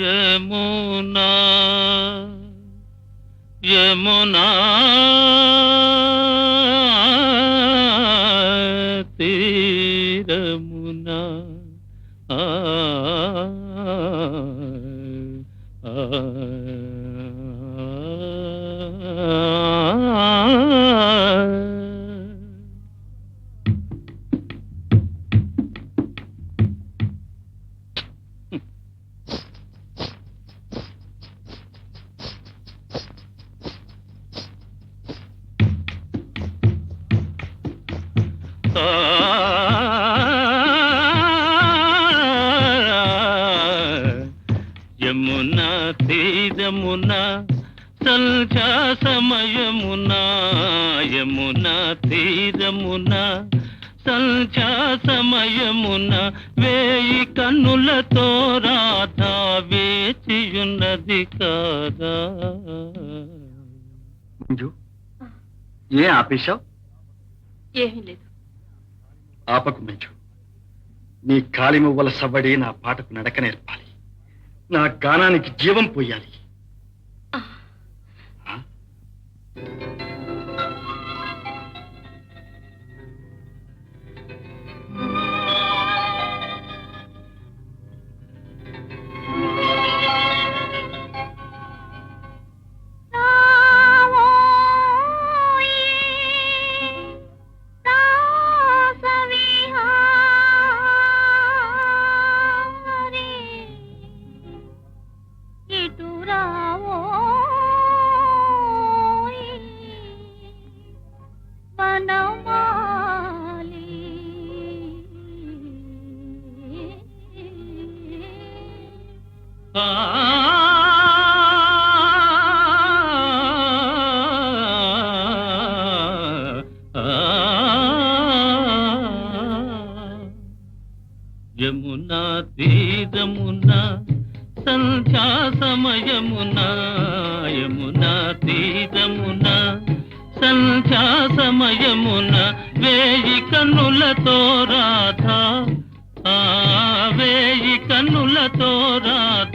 యమునా యమునా తీరమున ఆ, ఆ, ఆ. కాదా మంజు ఏ ఆపేశావు? ఏమీ లేదు. ఆపకు మంజు నీ కాలి మువ్వల సవ్వడి నా పాటకు నడక నేర్పాలి. నా గానానికి జీవం పోయాలి. ఆ? యమునా తీరమున సంధ్యా సమయమునా సమయమున వేయి కన్నులతో రాధా ఆ వేయి కన్నులతో రాధ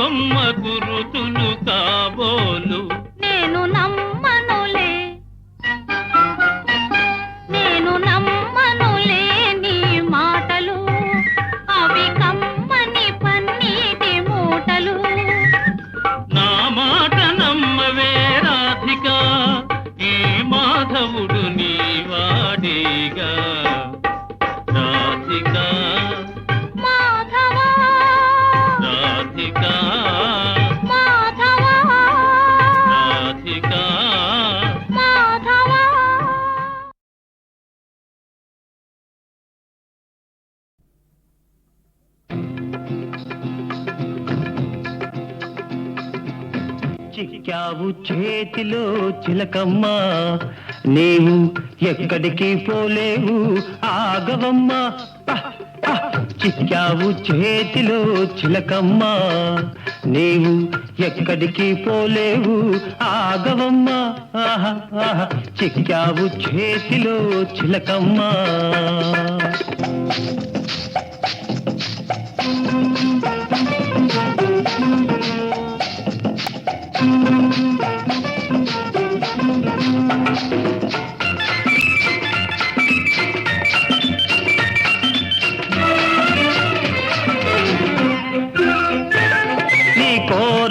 కొమ్మ గురుతులు కాబోలు. నేను నమ్మ చేతిలో చిలకమ్మ. నీవు ఎక్కడికి పోలేవు ఆగవమ్మ. చిక్కావు చేతిలో చిలకమ్మ. నీవు ఎక్కడికి పోలేవు ఆగవమ్మ. ఆహా, ఆహా. చిక్కావు చేతిలో చిలకమ్మ.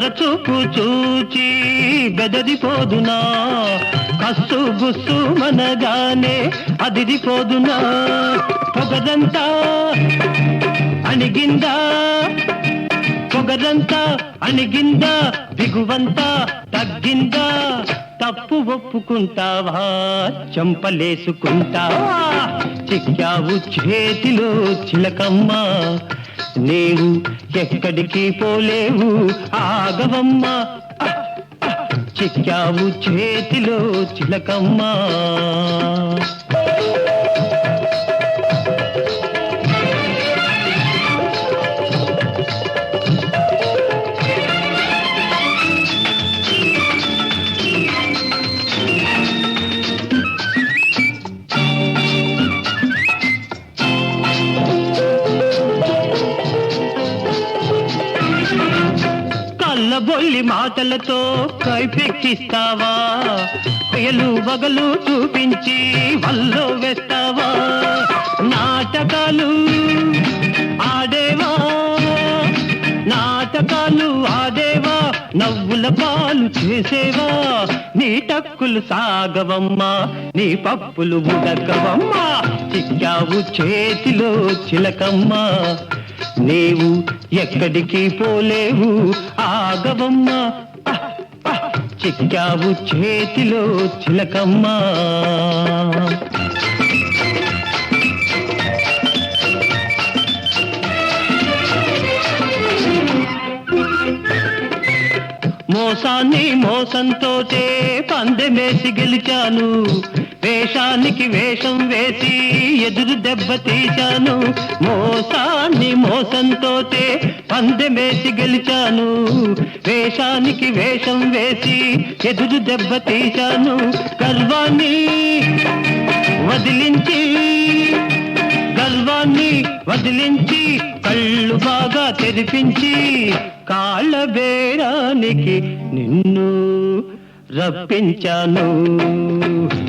చూపు చూచి బెదరిపోదునా కస్సు గుస్సు మనగానే అదిరిపోదునా పొగదంతా అణిగిందా? పొగదంతా అణిగిందా? దిగువంతా తగ్గిందా? తప్పు ఒప్పుకుంటావా? చంపలేసుకుంటావా? చిక్కావు చేతిలో చిలకమ్మ? నీవు ఎక్కడికి పోలేవు? ఆగవమ్మ. చిక్కావు చేతిలో చిలకమ్మ. కళ్ళబొల్లి మాటలతో కైపెక్కిస్తావా? పేలు వగలు చూపించి వల్లో వేస్తావా? నాటకాలు ఆడేవా? నాటకాలు ఆడేవా? నవ్వుల పాలు చేసేవా? నీ టక్కులు సాగవమ్మా నీ పప్పులు ఉడకవమ్మా చిక్కావు చేతిలో చిలకమ్మా. నీవు ఎక్కడికి పోలేవు? ఆగవమ్మ. చిక్కావు చేతిలో చిలకమ్మా. మోసాన్ని మోసంతోటే పందెమేసి గెలిచాను. వేషానికి వేషం వేసి ఎదురు దెబ్బ తీశాను. మోసాన్ని మోసంతోటే పందెమేసి గెలిచాను. వేషానికి వేషం వేసి ఎదురు దెబ్బ తీశాను. గర్వాన్ని వదిలించి గర్వాన్ని వదిలించి కళ్ళు బాగా తెరిపించి కాళ్ళ బేరానికి నిన్ను రప్పించాను.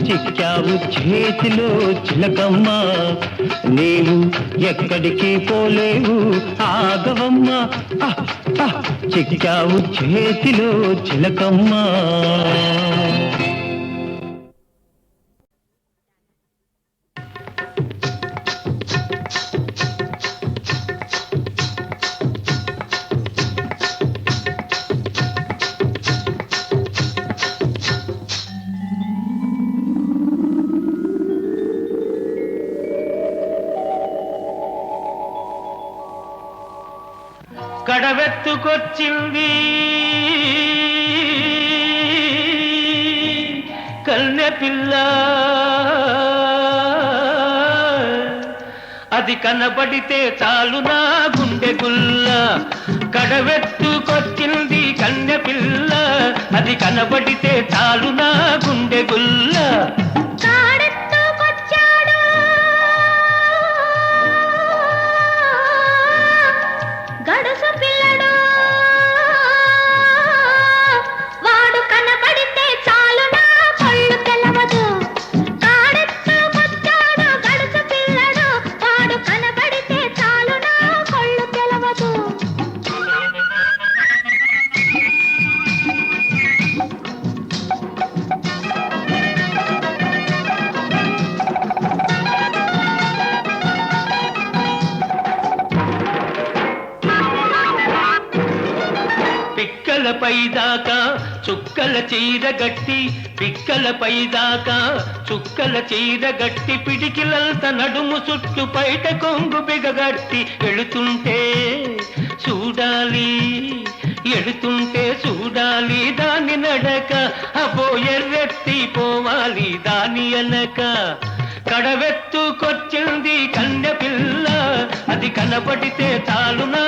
చిక్కావు చేతిలో చిలకమ్మ నీవు ఎక్కడికి పోలేవు ఆగవమ్మ. చిక్కావు చేతిలో చిలకమ్మ. కడవెత్తుకొచ్చింది కన్నె పిల్ల. అది కనబడితే చాలు నా గుండె గుల్ల. కడవెత్తుకొచ్చింది కన్నె పిల్ల. అది కనబడితే చాలు నా గుండె గుల్ల. చుక్కల చీర గట్టి పిక్కలపై దాకా చుక్కల చీర గట్టి పిడికిలంత నడుము చుట్టు బయట కొంగు బిగగట్టి ఎడుతుంటే చూడాలి ఎడుతుంటే చూడాలి దాని నడక అబో ఎర్రెత్తి పోవాలి దాని అనక. కడవెత్తుకొచ్చింది కన్నె పిల్ల అది కనబడితే చాలు నా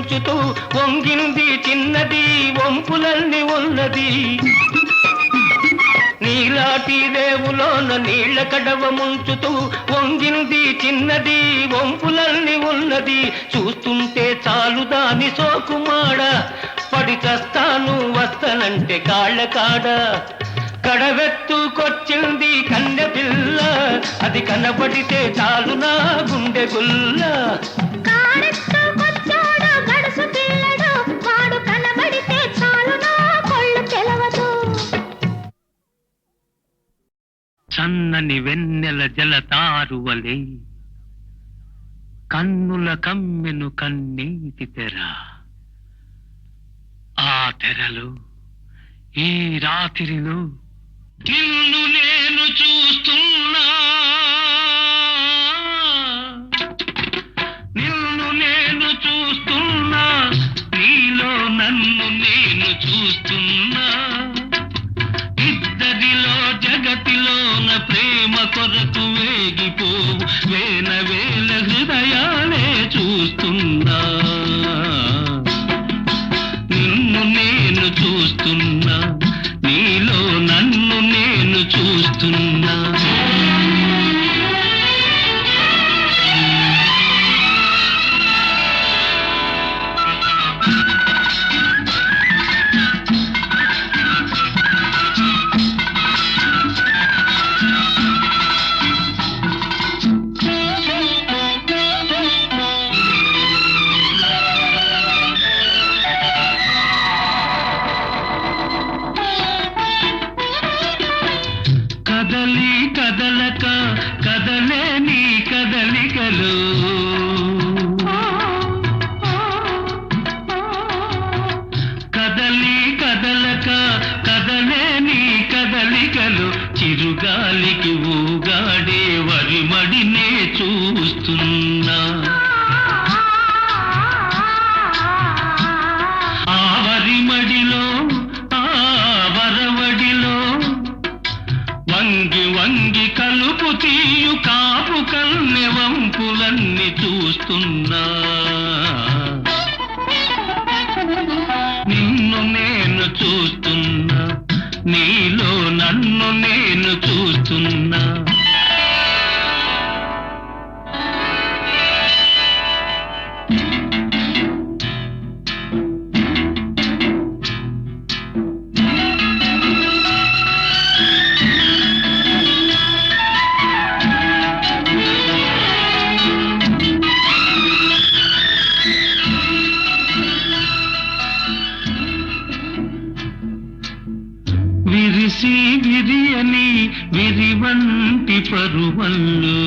కడవ వంగింది చిన్నది వంపులన్నీ ఉన్నది. నీలాటి రేవులోన నీళ్ళ కడవ ముంచుతూ వంగింది చిన్నది వంపులన్నీ ఉన్నది. చూస్తుంటే చాలు దాని సోకుమాడ పడి చస్తాను వస్తనంటే కాళ్ళ కాడ కడవెత్తుకొచ్చింది కన్నె పిల్ల అది కనబడితే చాలు నా గుండె గుల్ల. సన్నని వెన్నెల జలతారువలే కన్నుల కమ్మెను కన్నీటి తెర. ఆ తెరలో ఈ రాత్రిలో నిన్ను నేను చూస్తున్నా. జగతిలోన ప్రేమ కొరకు వేగిపోవు. వేల వేల హృదయాలే చూస్తున్నా మడినే చూస్తుంది విరిసి విరియని విరివంటి పరువల్లో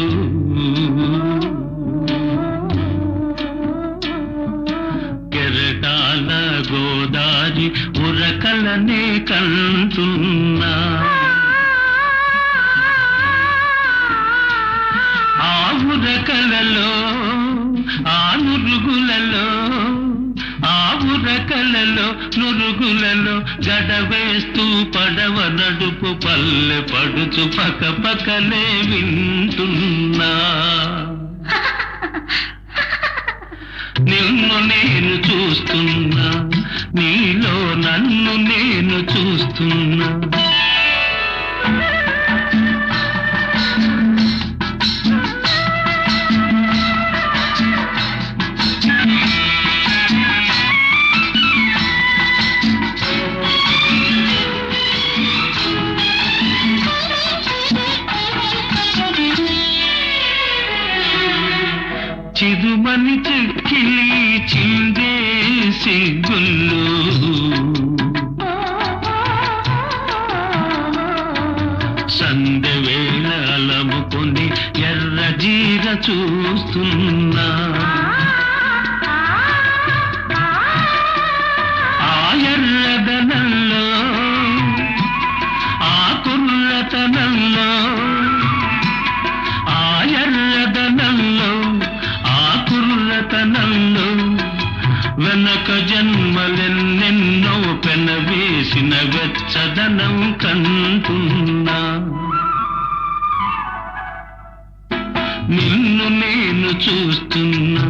కడుపు పల్లె పడుచు పక పక్కనే వింటున్నా. నిన్ను నేను చూస్తున్నా నీలో నన్ను నేను చూస్తున్నా. కనక జన్మలెన్నెన్నో పెనవేసిన వెచ్చదనం కంటున్నా. నిన్ను నేను చూస్తున్నా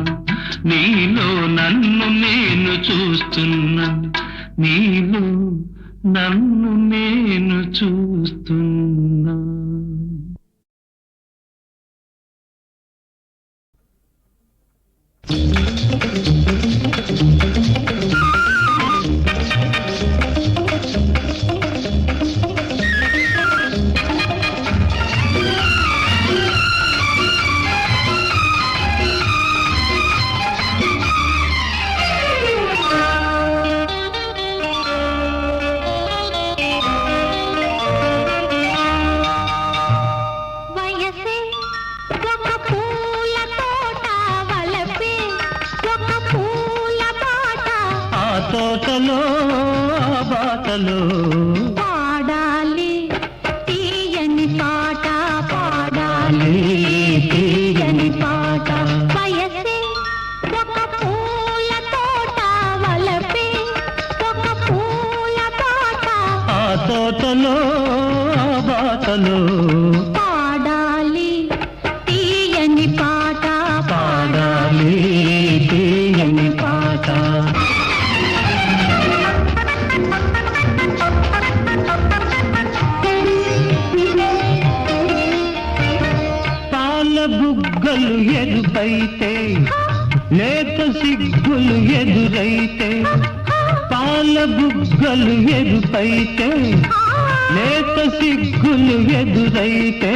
నీలో నన్ను నేను చూస్తున్నా నీలో నన్ను నేను చూస్తున్నా. బాటలో బాటలో. కళ్ళు ఎరుపైతే లేత సిగ్గులు ఎదురైతే పాల బుగ్గలు ఎరుపైతే లేత సిగ్గులు ఎదురైతే.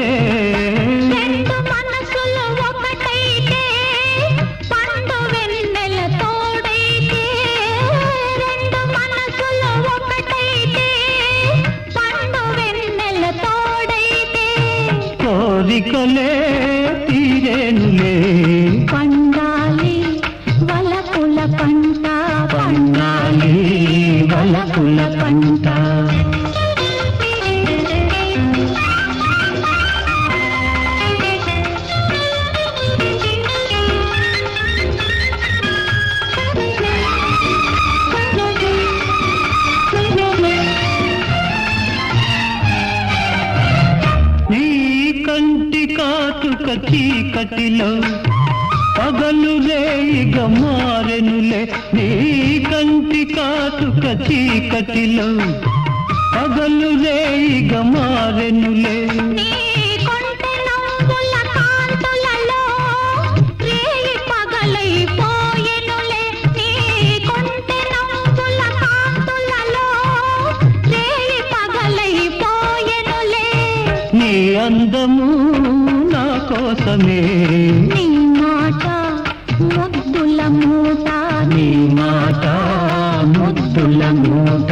కాటుక చీకటిలో పగలు రేయిగ మారెనులే నీ కంటి కాటుక చీకటిలో పగలు రేయిగ మారెనులే. అందము కోసమే. నీ మాట ముద్దుల మూట. నీ మాట ముద్దుల మూట.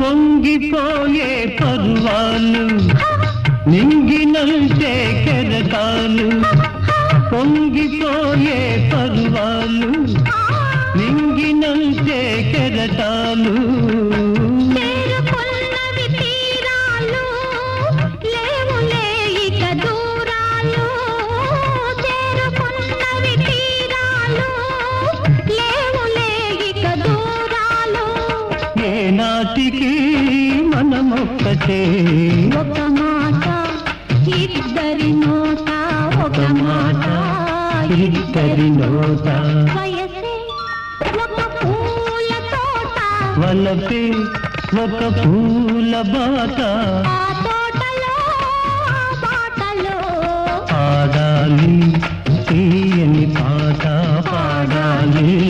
పొంగిపోయే పర్వాలు నింగినంటే కెరటాలు పొంగిపోయే పర్వాలు నింగినంటే కెరటాలు ఏనాటికి మనమొక్కటే. ఒక మాట ఇద్దరి నోట ఒక మాట. ఇద్దరి నోట వలపే ఒక పూల బాట. ఆ తోటలో ఆ బాటలో. పాడాలి తీయని పాట పాడాలి.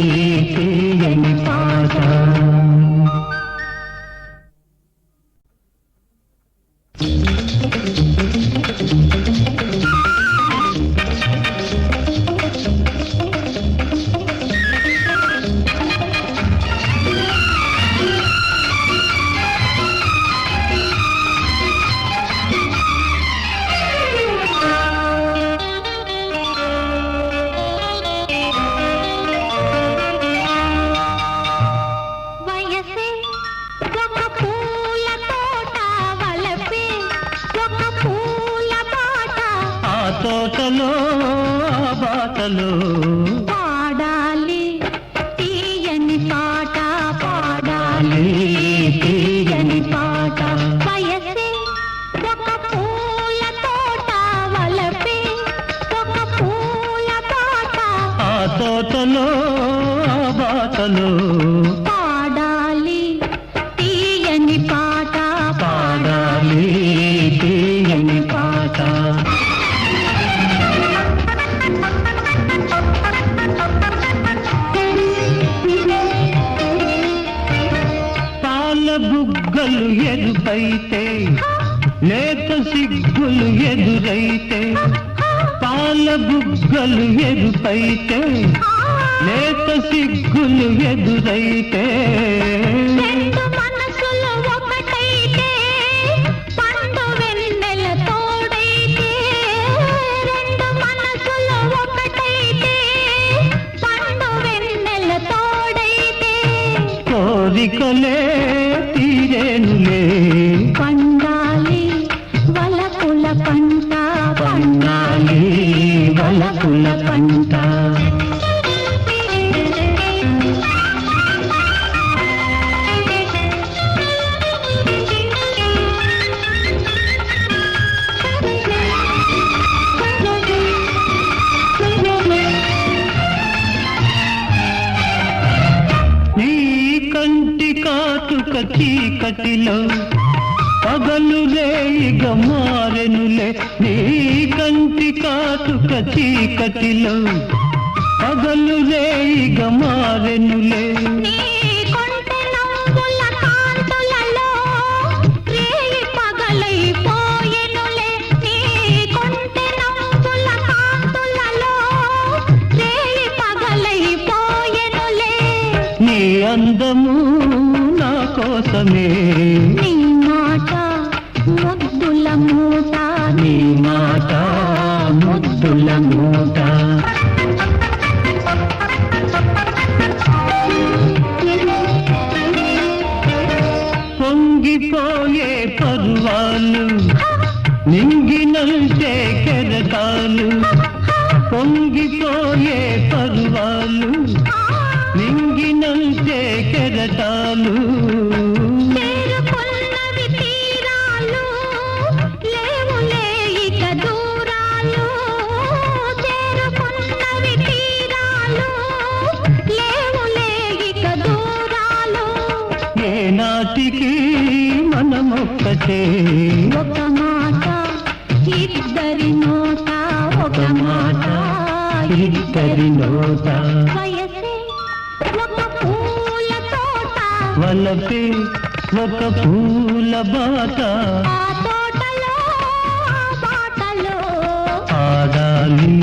ఆ ఎదురైతే పాల బుగ్గలు ఎరుపైతే లేత సిగ్గులు ఎదురైతే. నీ కంటి కాటుక చీకటిలో పగలు రేయిగ మారెనులే. నీ అందము నా కోసమే. నీ మాట ముద్దుల మూట మాట ముద్దుల మూట పొంగిపోయే పర్వాలు నింగినంటే కెరటాలు. పొంగిపోయే పర్వాలు నింగినంటే కెరటాలు. మనమొక్కటే ఒక మాట ఇద్దరి నోట ఒక మాట ఇద్దరి నోట. వలపే ఒక పూల బాట. ఆడాలి